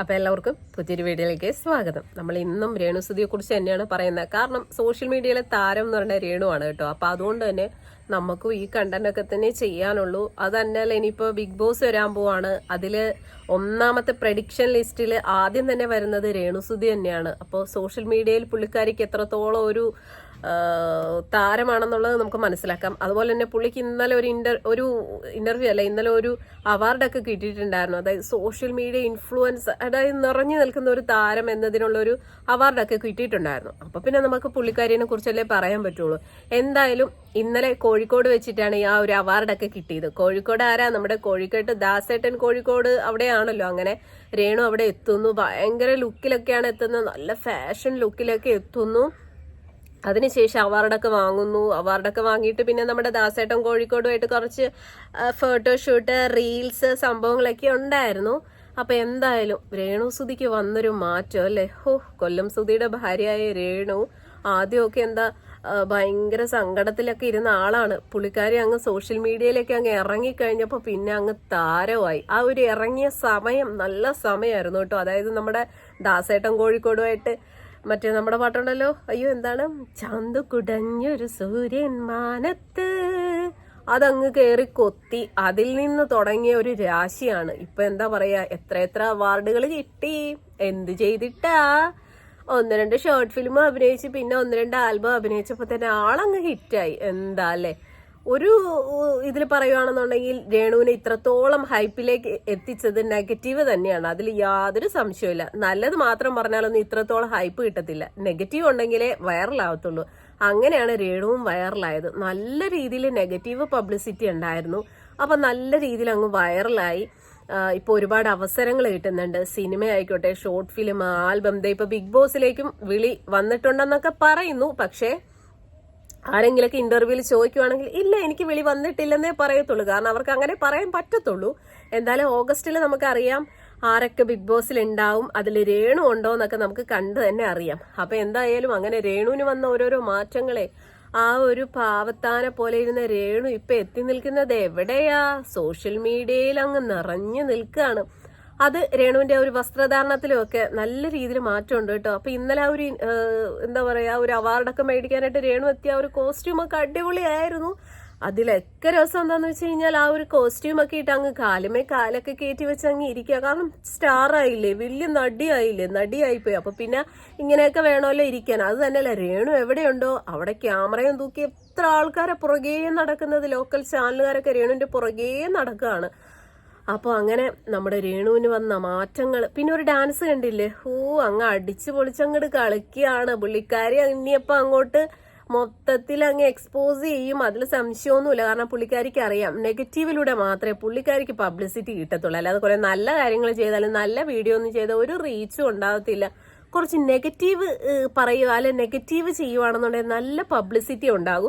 അപ്പോൾ എല്ലാവർക്കും പുതിയൊരു വീഡിയോയിലേക്ക് സ്വാഗതം. നമ്മൾ ഇന്നും രേണുസ്തുതിയെ കുറിച്ച് തന്നെയാണ് പറയുന്നത്. കാരണം സോഷ്യൽ മീഡിയയിലെ താരം എന്ന് പറഞ്ഞ രേണുവാണ് കേട്ടോ. അപ്പോൾ അതുകൊണ്ട് തന്നെ നമുക്കും ഈ കണ്ടന്റൊക്കെ തന്നെ ചെയ്യാനുള്ളൂ. അത് തന്നെയല്ല ഇനിയിപ്പോൾ ബിഗ് ബോസ് വരാൻ പോവാണ്. അതിൽ ഒന്നാമത്തെ പ്രഡിക്ഷൻ ലിസ്റ്റിൽ ആദ്യം തന്നെ വരുന്നത് രേണുസുതി തന്നെയാണ്. അപ്പോൾ സോഷ്യൽ മീഡിയയിൽ പുള്ളിക്കാരിക്ക് എത്രത്തോളം ഒരു താരമാണെന്നുള്ളത് നമുക്ക് മനസ്സിലാക്കാം. അതുപോലെ തന്നെ പുള്ളിക്ക് ഇന്നലെ ഒരു ഇന്റർ ഒരു ഇന്റർവ്യൂ അല്ല ഇന്നലെ ഒരു അവാർഡൊക്കെ കിട്ടിയിട്ടുണ്ടായിരുന്നു. അതായത് സോഷ്യൽ മീഡിയ ഇൻഫ്ലുവൻസ് അതായത് നിറഞ്ഞു നിൽക്കുന്ന ഒരു താരം എന്നതിനുള്ള ഒരു അവാർഡൊക്കെ കിട്ടിയിട്ടുണ്ടായിരുന്നു. അപ്പൊ പിന്നെ നമുക്ക് പുള്ളിക്കാരിനെ കുറിച്ചല്ലേ പറയാൻ പറ്റുള്ളൂ. എന്തായാലും ഇന്നലെ കോഴിക്കോട് വെച്ചിട്ടാണ് ആ ഒരു അവാർഡൊക്കെ കിട്ടിയത്. കോഴിക്കോട് ആരാ? നമ്മുടെ കോഴിക്കോട്ട് ദാസേട്ടൻ കോഴിക്കോട് അവിടെയാണല്ലോ. അങ്ങനെ രേണു അവിടെ എത്തുന്നു. ഭയങ്കര ലുക്കിലൊക്കെയാണ് എത്തുന്നത്. നല്ല ഫാഷൻ ലുക്കിലൊക്കെ എത്തുന്നു. അതിനുശേഷം അവാർഡൊക്കെ വാങ്ങുന്നു. അവാർഡൊക്കെ വാങ്ങിയിട്ട് പിന്നെ നമ്മുടെ ദാസേട്ടൻ കോഴിക്കോടുമായിട്ട് കുറച്ച് ഫോട്ടോഷൂട്ട് റീൽസ് സംഭവങ്ങളൊക്കെ ഉണ്ടായിരുന്നു. അപ്പൊ എന്തായാലും രേണു സുധിക്ക് വന്നൊരു മാറ്റം അല്ലേ? ഹോ കൊല്ലം സുധിയുടെ ഭാര്യയായ രേണു ആദ്യമൊക്കെ എന്താ ഭയങ്കര സങ്കടത്തിലൊക്കെ ഇരുന്ന ആളാണ്. പുള്ളിക്കാരി അങ്ങ് സോഷ്യൽ മീഡിയയിലേക്ക് അങ്ങ് ഇറങ്ങിക്കഴിഞ്ഞപ്പോൾ പിന്നെ അങ്ങ് താരമായി. ആ ഒരു ഇറങ്ങിയ സമയം നല്ല സമയമായിരുന്നു കേട്ടോ. അതായത് നമ്മുടെ ദാസേട്ടൻ കോഴിക്കോടുമായിട്ട് മറ്റേ നമ്മുടെ പാട്ടുണ്ടല്ലോ അയ്യോ എന്താണ്? ചന്ത് കുടഞ്ഞൊരു സൂര്യൻ മാനത്ത്. അതങ്ങ് കയറി കൊത്തി. അതിൽ നിന്ന് തുടങ്ങിയ ഒരു രാശിയാണ്. ഇപ്പൊ എന്താ പറയാ? എത്ര എത്ര അവാർഡുകൾ കിട്ടി. എന്ത് ചെയ്തിട്ടാ? ഒന്ന് രണ്ട് ഷോർട്ട് ഫിലിം അഭിനയിച്ച് പിന്നെ ഒന്ന് രണ്ട് ആൽബം അഭിനയിച്ചപ്പോ തന്നെ ആളങ്ങ് ഹിറ്റായി. എന്താ അല്ലേ? ഒരു ഇതിൽ പറയുകയാണെന്നുണ്ടെങ്കിൽ രേണുവിനെ ഇത്രത്തോളം ഹൈപ്പിലേക്ക് എത്തിച്ചത് നെഗറ്റീവ് തന്നെയാണ്. അതിൽ യാതൊരു സംശയമില്ല നല്ലത് മാത്രം പറഞ്ഞാലൊന്നും ഇത്രത്തോളം ഹൈപ്പ് കിട്ടത്തില്ല. നെഗറ്റീവ് ഉണ്ടെങ്കിലേ വൈറലാവത്തുള്ളൂ. അങ്ങനെയാണ് രേണുവും വൈറലായത്. നല്ല രീതിയിൽ നെഗറ്റീവ് പബ്ലിസിറ്റി ഉണ്ടായിരുന്നു. അപ്പം നല്ല രീതിയിൽ അങ്ങ് വൈറലായി. ഇപ്പോൾ ഒരുപാട് അവസരങ്ങൾ കിട്ടുന്നുണ്ട്. സിനിമ ആയിക്കോട്ടെ ഷോർട്ട് ഫിലിം ആൽബം ദേ ഇപ്പോൾ ബിഗ് ബോസിലേക്കും വിളി വന്നിട്ടുണ്ടെന്നൊക്കെ പറയുന്നു. പക്ഷേ ആരെങ്കിലൊക്കെ ഇന്റർവ്യൂവിൽ ചോദിക്കുവാണെങ്കിൽ ഇല്ല എനിക്ക് വിളി വന്നിട്ടില്ലെന്നേ പറയത്തുള്ളൂ. കാരണം അവർക്ക് അങ്ങനെ പറയാൻ പറ്റത്തുള്ളൂ. എന്തായാലും ഓഗസ്റ്റിൽ നമുക്കറിയാം ആരൊക്കെ ബിഗ് ബോസിൽ ഉണ്ടാവും അതിൽ രേണു ഉണ്ടോ എന്നൊക്കെ നമുക്ക് കണ്ടു തന്നെ അറിയാം. അപ്പൊ എന്തായാലും അങ്ങനെ രേണുവിന് വന്ന ഓരോരോ മാറ്റങ്ങളെ ആ ഒരു പാവത്താനെ പോലെ ഇരുന്ന രേണു ഇപ്പൊ എത്തി നിൽക്കുന്നത് എവിടെയാ? സോഷ്യൽ മീഡിയയിൽ അങ്ങ് നിറഞ്ഞു നിൽക്കുകയാണ്. അത് രേണുവിന്റെ ഒരു വസ്ത്രധാരണത്തിലും ഒക്കെ നല്ല രീതിയിൽ മാറ്റമുണ്ട് കേട്ടോ. അപ്പൊ ഇന്നലെ ആ ഒരു എന്താ പറയാ ഒരു അവാർഡൊക്കെ മേടിക്കാനായിട്ട് രേണു എത്തിയ ആ ഒരു കോസ്റ്റ്യൂം ഒക്കെ അടിപൊളിയായിരുന്നു. അതിലൊക്കെ രസം എന്താന്ന് വെച്ച് കഴിഞ്ഞാൽ ആ ഒരു കോസ്റ്റ്യൂം ഒക്കെ ഇട്ട് അങ്ങ് കാലുമേ കാലൊക്കെ കയറ്റി വെച്ച് അങ്ങ് ഇരിക്കുക. കാരണം സ്റ്റാർ ആയില്ലേ വലിയ നടിയായില്ലേ നടിയായിപ്പോയി. അപ്പൊ പിന്നെ ഇങ്ങനെയൊക്കെ വേണമല്ലോ ഇരിക്കാൻ. അത് തന്നെയല്ല രേണു എവിടെയുണ്ടോ? അവിടെ ക്യാമറയും തൂക്കി എത്ര ആൾക്കാരെ പുറകേ നടക്കുന്നത് ലോക്കൽ ചാനലുകാരൊക്കെ രേണുവിന്റെ പുറകേ നടക്കുകയാണ്. അപ്പോൾ അങ്ങനെ നമ്മുടെ രേണുവിന് വന്ന മാറ്റങ്ങൾ പിന്നെ ഒരു ഡാൻസ് കണ്ടില്ലേ? ഓ അങ്ങ് അടിച്ചു പൊളിച്ചങ്ങോട്ട് കളിക്കുകയാണ്. പുള്ളിക്കാരി ഇനിയപ്പോൾ അങ്ങോട്ട് മൊത്തത്തിൽ അങ്ങ് എക്സ്പോസ് ചെയ്യും. അതിൽ സംശയമൊന്നുമില്ല. കാരണം പുള്ളിക്കാരിക്ക് അറിയാം നെഗറ്റീവിലൂടെ മാത്രമേ പുള്ളിക്കാരിക്ക് പബ്ലിസിറ്റി കിട്ടത്തുള്ളൂ. അല്ലാതെ കുറെ നല്ല കാര്യങ്ങൾ ചെയ്താലും നല്ല വീഡിയോ ഒന്നും ചെയ്താൽ ഒരു റീച്ചും ഉണ്ടാകത്തില്ല കുറച്ച് നെഗറ്റീവ് പറയുക അല്ലെ നെഗറ്റീവ് ചെയ്യുവാണെന്നുണ്ടെങ്കിൽ നല്ല പബ്ലിസിറ്റി ഉണ്ടാകും.